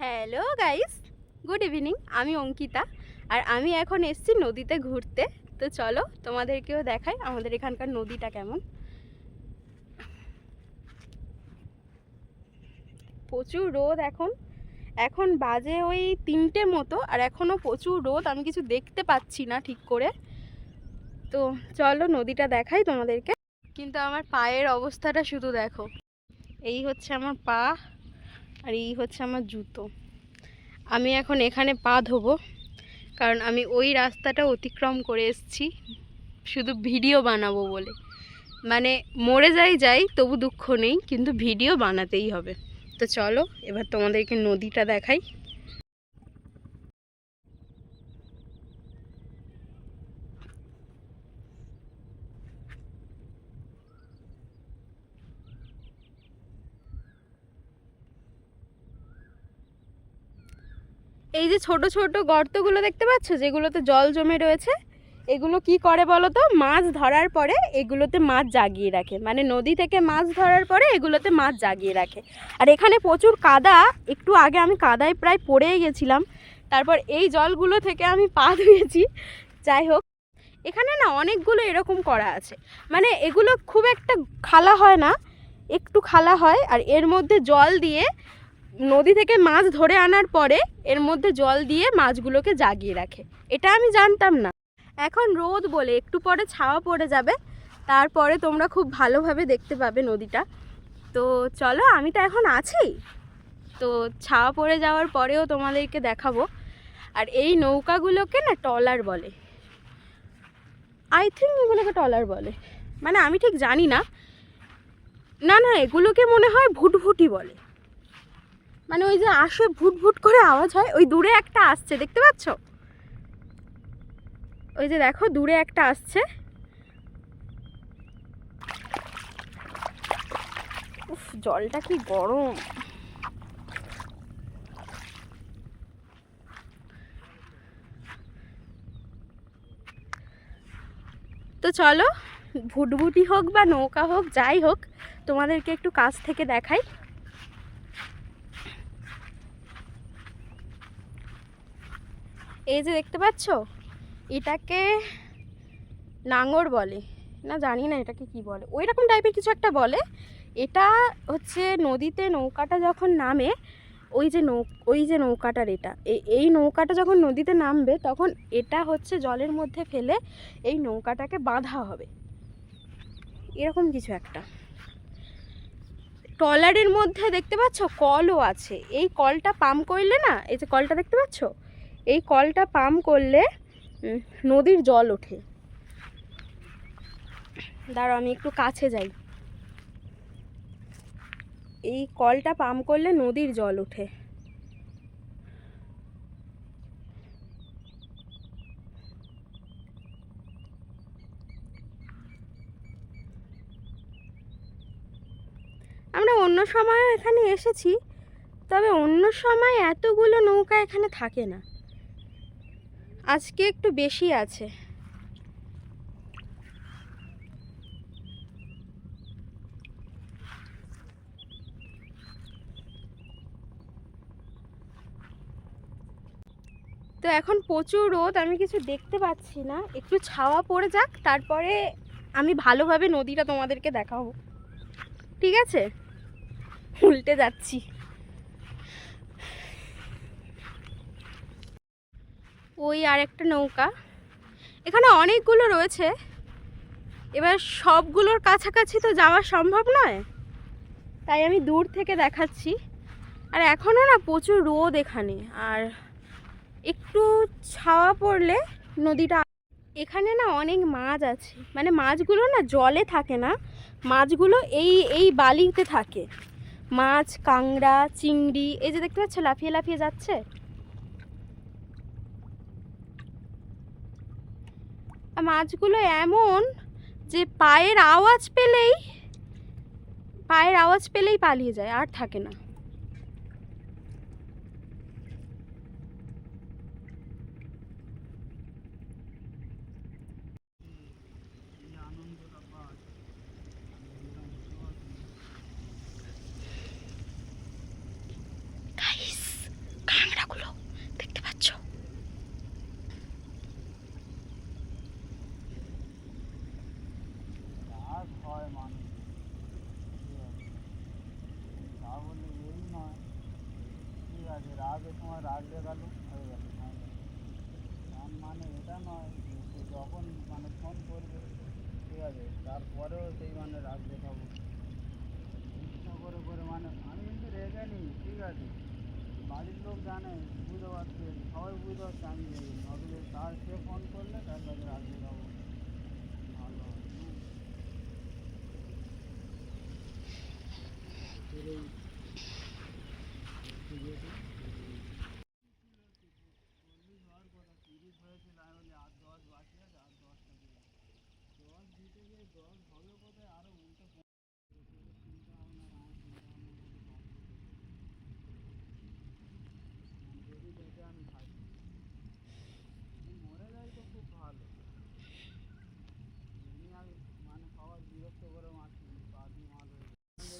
Hello guys good evening আমি অঙ্কিতা। আর আমি এখন এসছি নদীতে ঘুরতে। তো চলো, তোমাদেরকেও দেখাই আমাদের এখানকার নদীটা কেমন। প্রচুর রোদ এখন। এখন বাজে ওই তিনটে মতো, আর এখনও প্রচুর রোদ। আমি কিছু দেখতে পাচ্ছি না ঠিক করে। তো চলো, নদীটা দেখাই তোমাদেরকে। কিন্তু আমার পায়ের অবস্থাটা শুধু দেখো। এই হচ্ছে আমার পা। আর এই হচ্ছে আমার জুতো। আমি এখন এখানে পা ধোবো, কারণ আমি ওই রাস্তাটা অতিক্রম করে এসেছি, শুধু ভিডিও বানাবো বলে। মানে মরে যাই যাই, তবু দুঃখ নেই, কিন্তু ভিডিও বানাতেই হবে। তো চলো, এবার তোমাদেরকে নদীটা দেখাই। এই যে ছোট ছোট গর্তগুলো দেখতে পাচ্ছ, যেগুলোতে জল জমে রয়েছে, এগুলো কি করে বলো তো? মাছ ধরার পরে এগুলোতে মাছ জাগিয়ে রাখে। মানে নদী থেকে মাছ ধরার পরে এগুলোতে মাছ জাগিয়ে রাখে। আর এখানে প্রচুর কাদা। একটু আগে আমি কাদায় প্রায় পড়েই গেছিলাম। তারপর এই জলগুলো থেকে আমি পা ধুয়েছি। যাই হোক, এখানে না অনেকগুলো এরকম করা আছে। মানে এগুলো খুব একটা খালা হয় না। একটু খালা হয়, আর এর মধ্যে জল দিয়ে নদী থেকে মাছ ধরে আনার পরে এর মধ্যে জল দিয়ে মাছগুলোকে জাগিয়ে রাখে। এটা আমি জানতাম না। এখন রোদ বলে একটু পরে ছাওয়া পড়ে যাবে। তারপরে তোমরা খুব ভালোভাবে দেখতে পাবে নদীটা। তো চলো, আমি তো এখন আছি। তো ছাওয়া পড়ে যাওয়ার পরেও তোমাদেরকে দেখাবো। আর এই নৌকাগুলোকে না টলার বলে। আই থিঙ্ক এগুলোকে টলার বলে। মানে আমি ঠিক জানি না। না না, এগুলোকে মনে হয় ভুটভুটি বলে। মানে ওই যে আসে ভুট ভুট করে আওয়াজ হয়, ওই দূরে একটা আসছে, দেখতে পাচ্ছ? ওই যে দেখো, দূরে একটা আসছে। উফ, জলটা কি গরম। তো চলো, ভুটভুটি হোক বা নৌকা হোক, যাই হোক, তোমাদেরকে একটু কাছ থেকে দেখাই। এই যে দেখতে পাচ্ছ? এটাকে নাঙর বলে। না, জানি না এটাকে কি বলে। ওই রকম টাইপের কিছু একটা বলে। এটা হচ্ছে নদীতে নৌকাটা যখন নামে, ওই যে নৌ, ওই যে নৌকাটার এটা। এই- নৌকাটা যখন নদীতে নামবে, তখন এটা হচ্ছে জলের মধ্যে ফেলে এই নৌকাটাকে বাঁধা হবে। এরকম কিছু একটা। ট্রলারের মধ্যে দেখতে পাচ্ছ? কলও আছে। এই কলটা পাম্প করলে না, এই যে কলটা দেখতে পাচ্ছ? এই কলটা পাম্প করলে নদীর জল ওঠে। দাঁড়াও, আমি একটু কাছে যাই। এই কলটা পাম্প করলে নদীর জল ওঠে। আমরা অন্য সময় এখানে এসেছি, তবে অন্য সময় এতগুলো নৌকা এখানে থাকে না। আজকে একটু বেশি আছে। তো এখন প্রচুর রোদ, আমি কিছু দেখতে পাচ্ছি না। একটু ছাওয়া পড়ে যাক, তারপরে আমি ভালোভাবে নদীটা তোমাদেরকে দেখাবো। ঠিক আছে? উল্টে যাচ্ছি। ওই আর একটা নৌকা। এখানে অনেকগুলো রয়েছে। এবার সবগুলোর কাছাকাছি তো যাওয়া সম্ভব নয়। তাই আমি দূর থেকে দেখাচ্ছি। আর এখনও না প্রচুর রোদ এখানে। আর একটু ছাওয়া পড়লে নদীটা এখানে না অনেক মাছ আছে। মানে মাছগুলো না জলে থাকে না। মাছগুলো এই এই বালিতে থাকে। মাছ কাংড়া চিংড়ি, এই যে দেখতে পাচ্ছ, লাফিয়ে লাফিয়ে যাচ্ছে? মাছগুলো এমন যে পায়ের আওয়াজ পেলেই পায়ের আওয়াজ পেলেই পালিয়ে যায় আর থাকে না। রাগের সময় রাগ দেখাল, হয়ে গেল তার মানে এটা নয় যে যখন মানে ফোন করবে, ঠিক আছে, তারপরেও সেই মানে রাগ দেখাবো। ইচ্ছা করে করে মানে আমি কিন্তু রেগে নিই, ঠিক আছে। বাড়ির লোক জানে, বুঝতে পারছে, সবাই বুঝতে পারছে আমি অথচ তার সে ফোন করলে তার কাছে রাগ দেখাবো। ভালো হয় হুম। তোর এই চল্লিশ হওয়ার কথা তিরিশ হয়েছিল আমি বলি আর দশ বাকি আছে আর দশটা দিলাম দশ দিতে গিয়ে দশ হবে কোথায় আরও উল্টো চিন্তা ভাবনা আমার চিন্তা ভাবনা যদি দেখে তো।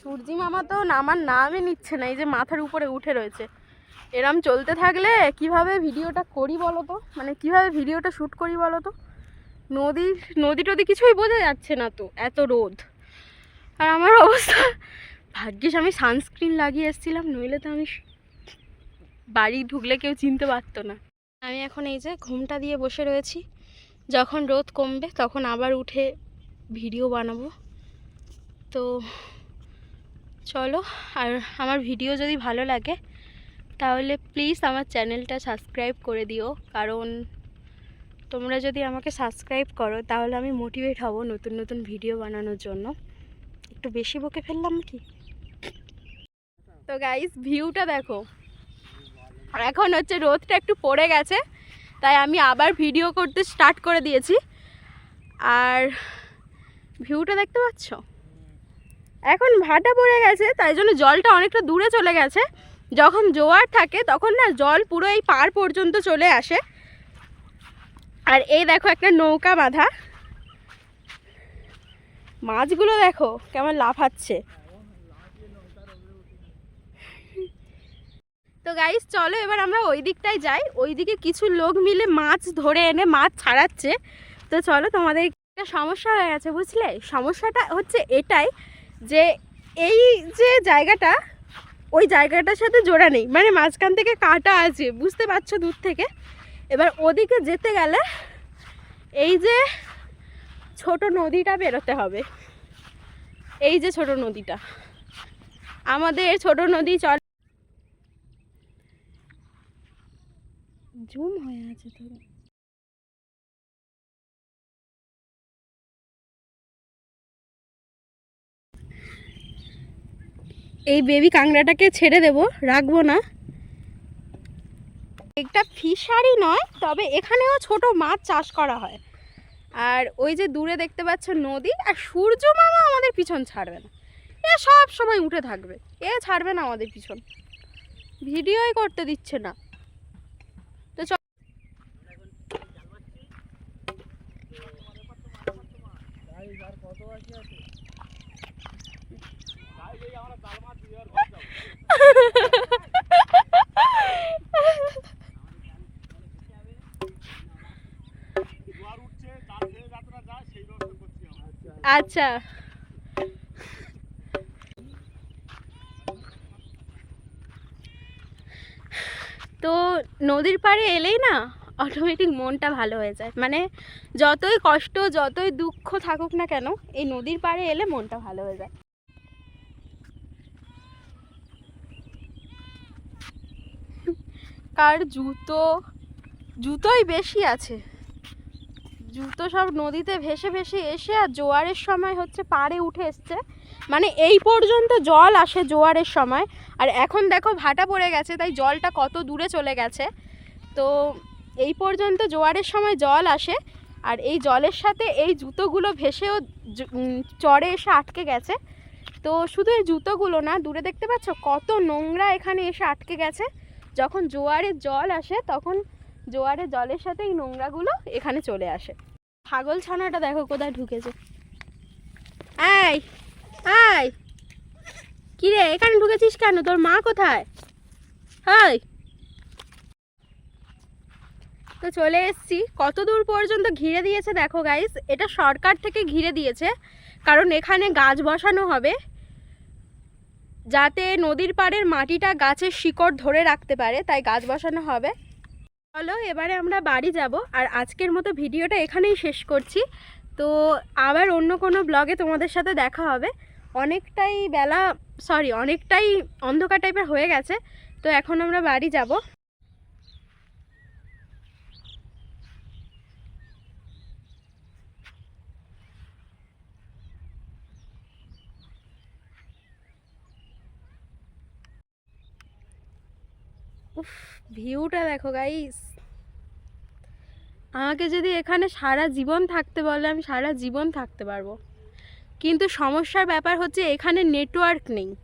সূর্যি মামা তো নামার নামই নিচ্ছে না, এই যে মাথার উপরে উঠে রয়েছে এরম চলতে থাকলে কীভাবে ভিডিওটা করি বলো তো মানে কীভাবে ভিডিওটা শ্যুট করি বলো তো নদী নদী টদি কিছুই বোঝা যাচ্ছে না তো, এত রোদ। আর আমার অবস্থা, ভাগ্যিস আমি সানস্ক্রিন লাগিয়ে এসেছিলাম, নইলে তো আমি বাড়ি ঢুকলে কেউ চিনতে পারতো না। আমি এখন এই যে ঘুমটা দিয়ে বসে রয়েছি, যখন রোদ কমবে তখন আবার উঠে ভিডিও বানাবো। তো চলো, আর আমার ভিডিও যদি ভালো লাগে, তাহলে প্লিজ আমার চ্যানেলটা সাবস্ক্রাইব করে দিও, কারণ তোমরা যদি আমাকে সাবস্ক্রাইব করো, তাহলে আমি মোটিভেট হব নতুন নতুন ভিডিও বানানোর জন্য। একটু বেশি বকে ফেললাম কি? তো গাইস ভিউটা দেখো। এখন হচ্ছে রোদটা একটু পড়ে গেছে, তাই আমি আবার ভিডিও করতে স্টার্ট করে দিয়েছি। আর ভিউটা দেখতে পাচ্ছ? এখন ভাটা পড়ে গেছে, তাই জন্য জলটা অনেকটা দূরে চলে গেছে। যখন জোয়ার থাকে, তখন না জল পুরো এই পার পর্যন্ত চলে আসে। আর এই দেখো একটা নৌকা বাঁধা। মাছগুলো দেখো কেমন লাফাচ্ছে। তো গাইস চলো এবার আমরা ওই দিকটায় যাই। ওই দিকে কিছু লোক মিলে মাছ ধরে এনে মাছ ছাড়াচ্ছে। তো চলো তোমাদের একটা সমস্যা হয়ে গেছে, বুঝলে? সমস্যাটা হচ্ছে এটাই যে এই যে জায়গাটা, ওই জায়গাটার সাথে জোড়া নেই। মানে মাঝখান থেকে কাটা আছে, বুঝতে পারছ দূর থেকে? এবার ওদিকে যেতে গেলে এই যে ছোট নদীটা বেরোতে হবে। এই যে ছোট নদীটা। আমাদের ছোট নদী চল। জুম হয়ে আছে তো এই বেবি কাংড়াটাকে ছেড়ে দেব রাখব না। একটা ফিশারি নয়, তবে এখানেও ছোট মাছ চাষ করা হয়। আর ওই যে দূরে দেখতে পাচ্ছ নদী, আর সূর্য মামা আমাদের পিছন ছাড়বে না। এ সব সময় উঠে থাকবে, এ ছাড়বে না আমাদের পিছন। ভিডিওই করতে দিচ্ছে না। তো চ গাইস আর কত বাকি আছে আচ্ছা। তো নদীর পাড়ে এলেই না অটোমেটিক মনটা ভালো হয়ে যায়। মানে যতই কষ্ট, যতই দুঃখ থাকুক না কেন, এই নদীর পাড়ে এলে মনটা ভালো হয়ে যায়। কার জুতো? জুতোই বেশি আছে। জুতো সব নদীতে ভেসে ভেসে এসে আর জোয়ারের সময় হচ্ছে পাড়ে উঠে এসছে। মানে এই পর্যন্ত জল আসে জোয়ারের সময়। আর এখন দেখো ভাটা পড়ে গেছে, তাই জলটা কত দূরে চলে গেছে। তো এই পর্যন্ত জোয়ারের সময় জল আসে, আর এই জলের সাথে এই জুতোগুলো ভেসেও চড়ে এসে আটকে গেছে। তো শুধু এই জুতোগুলো না, দূরে দেখতে পাচ্ছ কত নোংরা এখানে এসে আটকে গেছে। যখন জোয়ারের জল আসে, তখন জোয়ারের জলের সাথে এই নোংরাগুলো এখানে চলে আসে। ছাগল ছানাটা দেখো কোথায় ঢুকেছে। এই এই, কিরে, এখানে ঢুকেছিস কেন? তোর মা কোথায়? হাই তো চলে এসেছি। কত দূর পর্যন্ত ঘিরে দিয়েছে দেখো গাইস এটা সরকার থেকে ঘিরে দিয়েছে, কারণ এখানে গাছ বসানো হবে, যাতে নদীর পাড়ের মাটিটা গাছের শিকড় ধরে রাখতে পারে, তাই গাছ বসানো হবে। চলো, এবারে আমরা বাড়ি যাব। আর আজকের মতো ভিডিওটা এখানেই শেষ করছি। তো আবার অন্য কোনো ব্লগে তোমাদের সাথে দেখা হবে। অনেকটাই বেলা সরি অনেকটাই অন্ধকার টাইপের হয়ে গেছে। তো এখন আমরা বাড়ি যাব। উফ ভিউটা দেখো গাইস আমাকে যদি এখানে সারা জীবন থাকতে বলে, আমি সারা জীবন থাকতে পারব। কিন্তু সমস্যার ব্যাপার হচ্ছে এখানে নেটওয়ার্ক নেই।